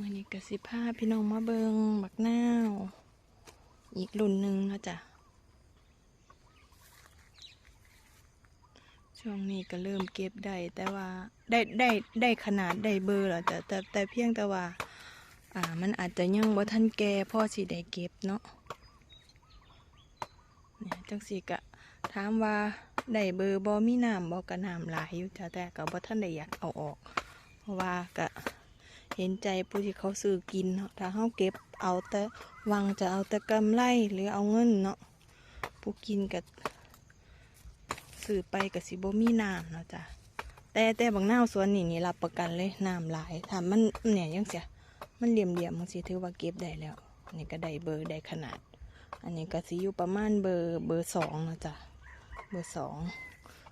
มื่อนี้กสิภาพี่น้องมาเบิงบักนาวอีกรุ่นหนึ่งนะจ้ะช่วงนี้ก็เริ่มเก็บได้แต่ว่าได้ได้ได้ขนาดได้เบอร์แล้วแต่แต่แต่เพียงแต่ว่า อ่ามันอาจจะยังบ่ทันแก่พ่อสิได้เก็บเนาะเนี่ยจังสิกะถามว่าได้เบอร์บ่มีน้ำบ่กระน้ำหลายอยู่จ้ะแต่ก็บ่ทันได้อยากเอาออก เพราะว่าก็ เห็นใจผู้ที่เขาซื้อกินเนาะถ้าเขาเก็บเอาแต่วังจะเอาแต่กำไรหรือเอาเงินเนาะผู้กินกับซื้อไปกับสิบมีน้ำเนาะจ้ะแต่แต่บางหน้าสวนนี่นี่รับประกันเลยน้ำหลายถ้ามันเนี่ยยังเสียมันเหลี่ยมเหลี่ยมมันสิถือว่าเก็บได้แล้วนนี้ก็ได้เบอร์ได้ขนาด อันนี้ก็สิอยู่ประมาณเบอร์เบอร์สองเนาะจ้ะเบอร์สอง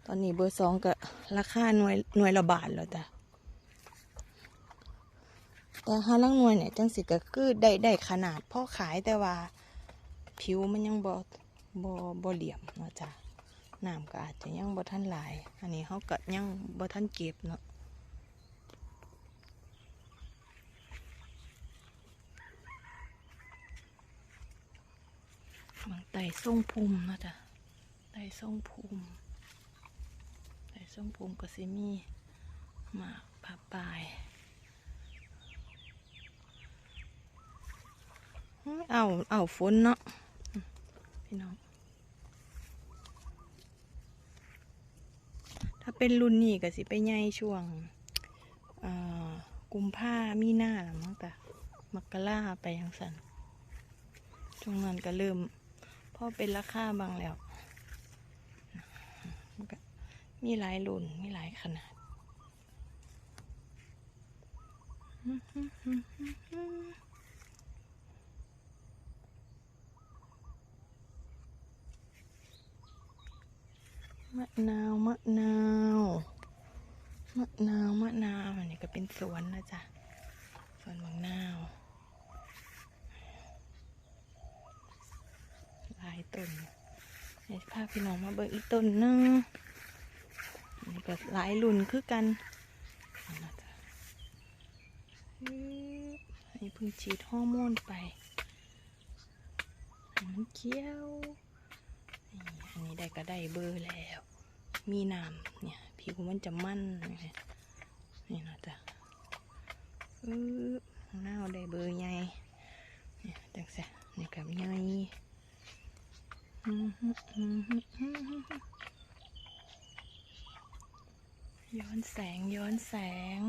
ตอนนี้เบอร์สองก็ราคาหน่วยหน่วยละบาทแล้วจ้ะ แต่ห้าลังหน่วยเนี่ยจังสิก็คือได้ได้ขนาดพ่อขายแต่ว่าผิวมันยังบ่บ่บ่เหลี่ยมเนาะจ้ะน้ำก็อาจจะยังบ่ทันหลาย อันนี้เขาก็ยังบ่ทันเก็บเนาะบางไต่ส่งภูมินะจ้ะไต่ส่งภูมิไต่ส่งภูมิก็สิมีหมากผาปลาย เอาเอาฝนเนาะพี่น้อง ถ้าเป็นรุ่นนี้ก็สิไปใหญ่ช่วงกุมภามีหน้าละมั้งแต่มักกะล่าไปยังสันช่วงนั้นก็เริ่มพ่อเป็นราคาบางแล้ว มีหลายรุ่น มีหลายขนาด มะนาวมะนาวมะนาวมะนาวอันนี้ก็เป็นสวนนะจ๊ะสวนมะนาวหลายต้นเดี๋ยวพาพี่น้องมาเบิกอีกต้นหนึงอันนี้ก็หลายรุ่นคือกันอานะจ๊ะฮึบอันนี้เพิ่งฉีดฮอร์โมนไปมันเขียวนี่ อันนี้ได้ก็ได้เบอร์แล้ว มีน้ำเนี่ย ผิวมันจะมั่นนี่นี่นะจ๊ะอือหน้าได้เบอร์ใหญ่เนี่ยจังแสนี่กับใหญ่ย้อนแสงย้อนแสง